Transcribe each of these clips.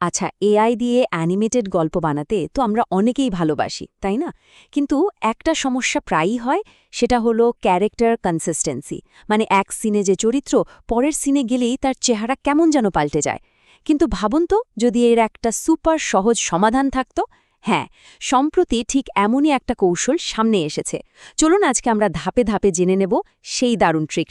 আচ্ছা এআই দিয়ে অ্যানিমেটেড গল্প বানাতে তো আমরা অনেকেই ভালোবাসি, তাই না? কিন্তু একটা সমস্যা প্রায়ই হয়, সেটা হলো ক্যারেক্টার কনসিস্টেন্সি। মানে এক সিনে যে চরিত্র, পরের সিনে গেলেই তার চেহারা কেমন যেন পাল্টে যায়। কিন্তু ভাবুন তো, যদি এর একটা সুপার সহজ সমাধান থাকতো হ্যাঁ সম্প্রতি ঠিক এমনই একটা কৌশল সামনে এসেছে। চলুন আজকে আমরা ধাপে ধাপে জেনে নেব সেই দারুণ ট্রিক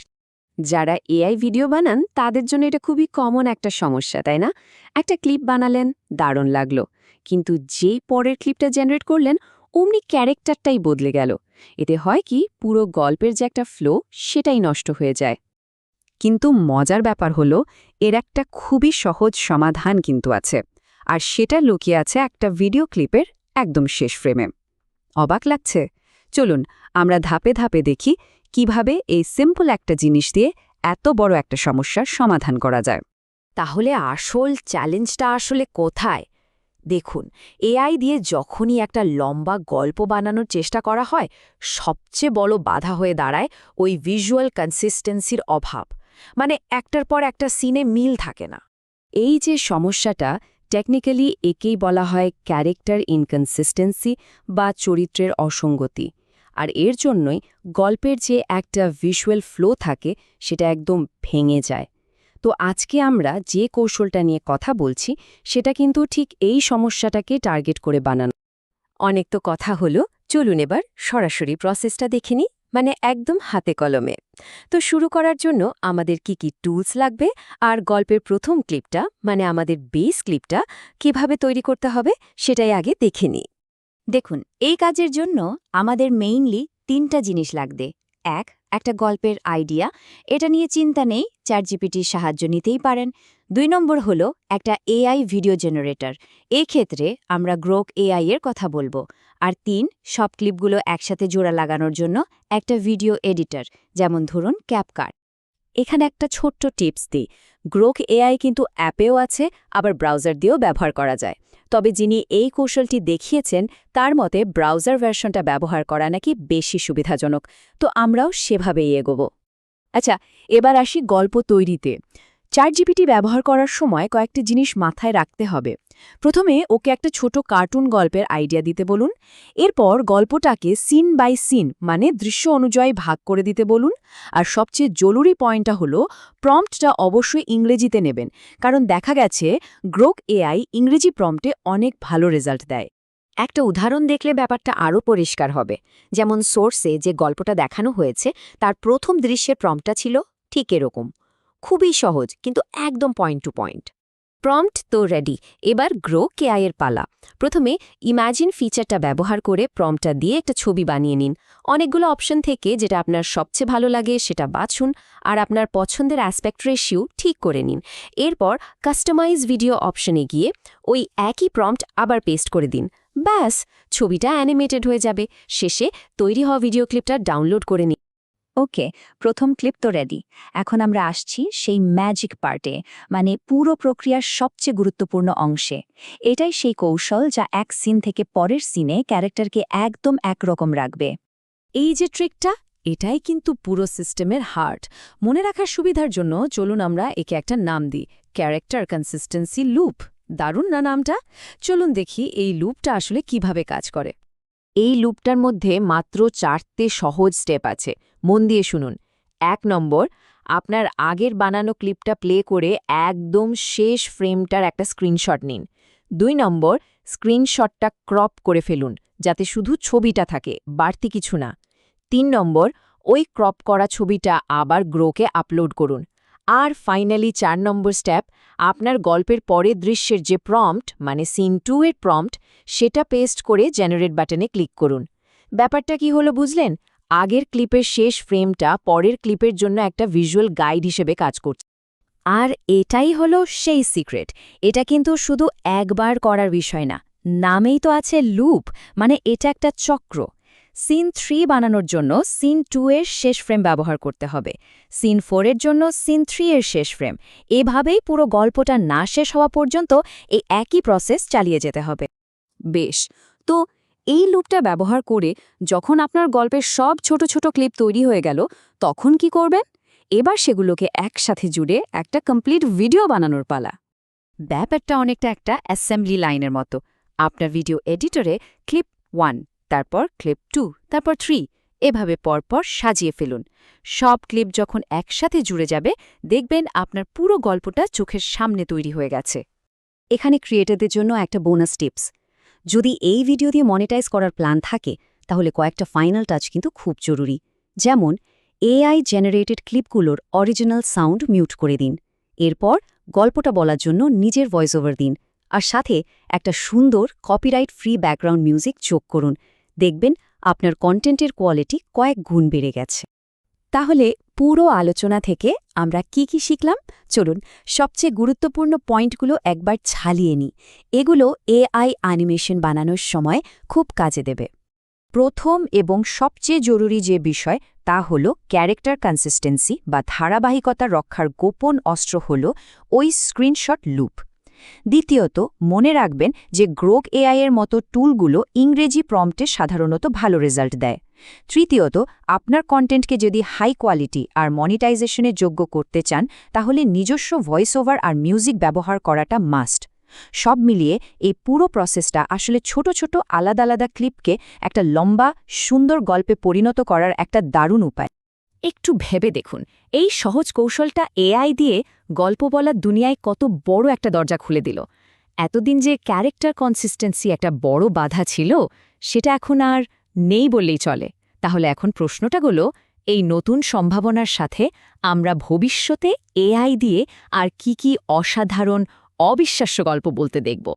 যারা এআই ভিডিও বানান, তাদের জন্য এটা খুবই কমন একটা সমস্যা, তাই না? একটা ক্লিপ বানালেন, দারুণ লাগল। কিন্তু যেই পরের ক্লিপটা জেনারেট করলেন, অমনি ক্যারেক্টারটাই বদলে গেল। এতে হয় কি, পুরো গল্পের যে একটা ফ্লো সেটাই নষ্ট হয়ে যায়। কিন্তু মজার ব্যাপার হলো, এর একটা খুবই সহজ সমাধান কিন্তু আছে। আর সেটা লুকিয়ে আছে একটা ভিডিও ক্লিপের একদম শেষ ফ্রেমে অবাক লাগছে? চলুন, আমরা ধাপে ধাপে দেখি কীভাবে এই সিম্পল একটা জিনিস দিয়ে এত বড় একটা সমস্যার সমাধান করা যায়। তাহলে আসল চ্যালেঞ্জটা আসলে কোথায়? দেখুন, এআই দিয়ে যখনই একটা লম্বা গল্প বানানোর চেষ্টা করা হয়, সবচেয়ে বড় বাধা হয়ে দাঁড়ায় ওই ভিজুয়াল কনসিস্টেন্সির অভাব। মানে একটার পর একটা সিনে মিল থাকে না। এই যে সমস্যাটা টেকনিক্যালি একেই বলা হয় ক্যারেক্টার ইনকনসিস্টেন্সি বা চরিত্রের অসঙ্গতি। আর এর জন্যই গল্পের যে একটা ভিজুয়াল ফ্লো থাকে, সেটা একদম ভেঙে যায়। তো আজকে আমরা যে কৌশলটা নিয়ে কথা বলছি, সেটা কিন্তু ঠিক এই সমস্যাটাকে টার্গেট করে বানানো। অনেক তো কথা হলো, চলুন এবার সরাসরি প্রসেসটা দেখে নিই মানে একদম হাতে কলমে। তো শুরু করার জন্য আমাদের কি কি টুলস লাগবে আর গল্পের প্রথম ক্লিপটা মানে আমাদের বেস ক্লিপটা কীভাবে তৈরি করতে হবে, সেটাই আগে দেখে নিই। দেখুন, এই কাজের জন্য আমাদের মেইনলি তিনটা জিনিস লাগবে। এক, একটা গল্পের আইডিয়া। এটা নিয়ে চিন্তা নেই চ্যাটজিপিটির সাহায্য নিতেই পারেন। দুই নম্বর হলো একটা এআই ভিডিও জেনারেটর ক্ষেত্রে আমরা গ্রোক এআই এর কথা বলব। আর তিন, সব ক্লিপগুলো একসাথে জোড়া লাগানোর জন্য একটা ভিডিও এডিটর যেমন ধরুন ক্যাপকার্ট এখানে একটা ছোট্ট টিপস দিই। গ্রোক এআই কিন্তু অ্যাপেও আছে, আবার ব্রাউজার দিয়েও ব্যবহার করা যায়। তবে যিনি এই কৌশলটি দেখিয়েছেন, তার মতে ব্রাউজার ভার্সনটা ব্যবহার করা নাকি বেশি সুবিধাজনক। তো আমরাও সেভাবেই এগোব। আচ্ছা এবার আসি গল্প তৈরিতে। চারজিপিটি ব্যবহার করার সময় কয়েকটি জিনিস মাথায় রাখতে হবে। প্রথমে ওকে একটা ছোট কার্টুন গল্পের আইডিয়া দিতে বলুন। এরপর গল্পটাকে সিন বাই সিন মানে দৃশ্য অনুযায়ী ভাগ করে দিতে বলুন। আর সবচেয়ে জরুরি পয়েন্টটা হলো, প্রম্পটটা অবশ্যই ইংরেজিতে নেবেন, কারণ দেখা গেছে গ্রোক এআই ইংরেজি প্রম্পটে অনেক ভালো রেজাল্ট দেয়। একটা উদাহরণ দেখলে ব্যাপারটা আরও পরিষ্কার হবে, যেমন সোর্সে যে গল্পটা দেখানো হয়েছে, তার প্রথম দৃশ্যের প্রম্পটটা ছিল ঠিক এরকম। খুবই সহজ, কিন্তু একদম পয়েন্ট টু পয়েন্ট প্রম্পট তো রেডি এবার গ্রো কেআই এর পালা। প্রথমে ইমাজিন ফিচারটা ব্যবহার করে প্রম্পটটা দিয়ে একটা ছবি বানিয়ে নিন। অনেকগুলো অপশন থেকে যেটা আপনার সবচেয়ে ভালো লাগে সেটা বাছুন, আর আপনার পছন্দের অ্যাসপেক্ট রেশিও ঠিক করে নিন। এরপর কাস্টমাইজ ভিডিও অপশনে গিয়ে ওই একই প্রম্পট আবার পেস্ট করে দিন। ব্যাস, ছবিটা অ্যানিমেটেড হয়ে যাবে। শেষে তৈরি হওয়া ভিডিও ক্লিপটা ডাউনলোড করে নিন। ওকে, প্রথম ক্লিপ তো রেডি এখন আমরা আসছি সেই ম্যাজিক পার্টে মানে পুরো প্রক্রিয়ার সবচেয়ে গুরুত্বপূর্ণ অংশে। এটাই সেই কৌশল যা এক সিন থেকে পরের সিনে ক্যারেক্টারকে একদম একরকম রাখবে। এই যে ট্রিকটা এটাই কিন্তু পুরো সিস্টেমের হার্ট মনে রাখার সুবিধার জন্য চলুন আমরা একে একটা নাম দিই ক্যারেক্টার কনসিস্টেন্সি লুপ দারুণ না নামটা? চলুন দেখি এই লুপটা আসলে কীভাবে কাজ করে। এই লুপটার মধ্যে মাত্র চারটে সহজ স্টেপ আছে। মন দিয়ে শুনুন। এক নম্বর, আপনার আগের বানানো ক্লিপটা প্লে করে একদম শেষ ফ্রেমটার একটা স্ক্রিনশট নিন। দুই নম্বর, স্ক্রিনশটটা ক্রপ করে ফেলুন, যাতে শুধু ছবিটা থাকে, বাড়তি কিছু না। তিন নম্বর, ওই ক্রপ করা ছবিটা আবার গ্রোকে আপলোড করুন। আর ফাইনালি চার নম্বর স্টেপ আপনার গল্পের পরের দৃশ্যের যে প্রম্পট মানে সিন টু এর প্রম্পট সেটা পেস্ট করে জেনারেট বাটনে ক্লিক করুন। ব্যাপারটা কি হলো বুঝলেন? আগের ক্লিপের শেষ ফ্রেমটা পরের ক্লিপের জন্য একটা ভিজুয়াল গাইড হিসেবে কাজ করছে। আর এটাই হলো সেই সিক্রেট এটা কিন্তু শুধু একবার করার বিষয় না, নামেই তো আছে লুপ মানে এটা একটা চক্র। সিন থ্রি বানানোর জন্য সিন টু এর শেষ ফ্রেম ব্যবহার করতে হবে। সিন ফোরের জন্য সিন থ্রি এর শেষ ফ্রেম। এভাবেই পুরো গল্পটা না শেষ হওয়া পর্যন্ত এই একই প্রসেস চালিয়ে যেতে হবে। বেশ, তো এই লুপটা ব্যবহার করে যখন আপনার গল্পের সব ছোট ছোট ক্লিপ তৈরি হয়ে গেল, তখন কি করবেন? এবার সেগুলোকে একসাথে জুড়ে একটা কমপ্লিট ভিডিও বানানোর পালা। ব্যাপারটা অনেকটা একটা অ্যাসেম্বলি লাইনের মতো। আপনার ভিডিও এডিটরে ক্লিপ ওয়ান তারপর ক্লিপ টু তারপর থ্রি এভাবে পরপর সাজিয়ে ফেলুন। সব ক্লিপ যখন একসাথে জুড়ে যাবে, দেখবেন আপনার পুরো গল্পটা চোখের সামনে তৈরি হয়ে গেছে। এখানে ক্রিয়েটরদের জন্য একটা বোনাস টিপস যদি এই ভিডিও দিয়ে মনিটাইজ করার প্ল্যান থাকে, তাহলে কয়েকটা ফাইনাল টাচ কিন্তু খুব জরুরি। যেমন এআই জেনারেটেড ক্লিপগুলোর অরিজিনাল সাউন্ড মিউট করে দিন। এরপর গল্পটা বলার জন্য নিজের ভয়েস ওভার দিন। আর সাথে একটা সুন্দর কপিরাইট ফ্রি ব্যাকগ্রাউন্ড মিউজিক যোগ করুন। দেখবেন আপনার কন্টেন্টের কোয়ালিটি কয়েক গুণ বেড়ে গেছে। তাহলে পুরো আলোচনা থেকে আমরা কি কি শিখলাম? চলুন, সবচেয়ে গুরুত্বপূর্ণ পয়েন্টগুলো একবার ছালিয়ে নিই। এগুলো এআই অ্যানিমেশন বানানোর সময় খুব কাজে দেবে। প্রথম এবং সবচেয়ে জরুরি যে বিষয়, তা হল ক্যারেক্টার কনসিস্টেন্সি বা ধারাবাহিকতা রক্ষার গোপন অস্ত্র হল ওই স্ক্রিনশট লুপ। দ্বিতীয়ত, মনে রাখবেন যে গ্রোক এআইয়ের মতো টুলগুলো ইংরেজি প্রম্পটে সাধারণত ভালো রেজাল্ট দেয়। তৃতীয়ত, আপনার কন্টেন্টকে যদি হাই কোয়ালিটি আর মনিটাইজেশনের যোগ্য করতে চান, তাহলে নিজস্ব ভয়েস ওভার আর মিউজিক ব্যবহার করাটা মাস্ট। সব মিলিয়ে এই পুরো প্রসেসটা আসলে ছোট ছোট আলাদা আলাদা ক্লিপকে একটা লম্বা, সুন্দর গল্পে পরিণত করার একটা দারুণ উপায়। একটু ভেবে দেখুন। এই সহজ কৌশলটা এআই দিয়ে গল্প বলার দুনিয়ায় কত বড় একটা দরজা খুলে দিল। এতদিন যে ক্যারেক্টার কনসিস্টেন্সি একটা বড় বাধা ছিল, সেটা এখন আর নেই বললেই চলে। তাহলে এখন প্রশ্নটা হলো, এই নতুন সম্ভাবনার সাথে আমরা ভবিষ্যতে এআই দিয়ে আর কি কি অসাধারণ, অবিশ্বাস্য গল্প বলতে দেখব?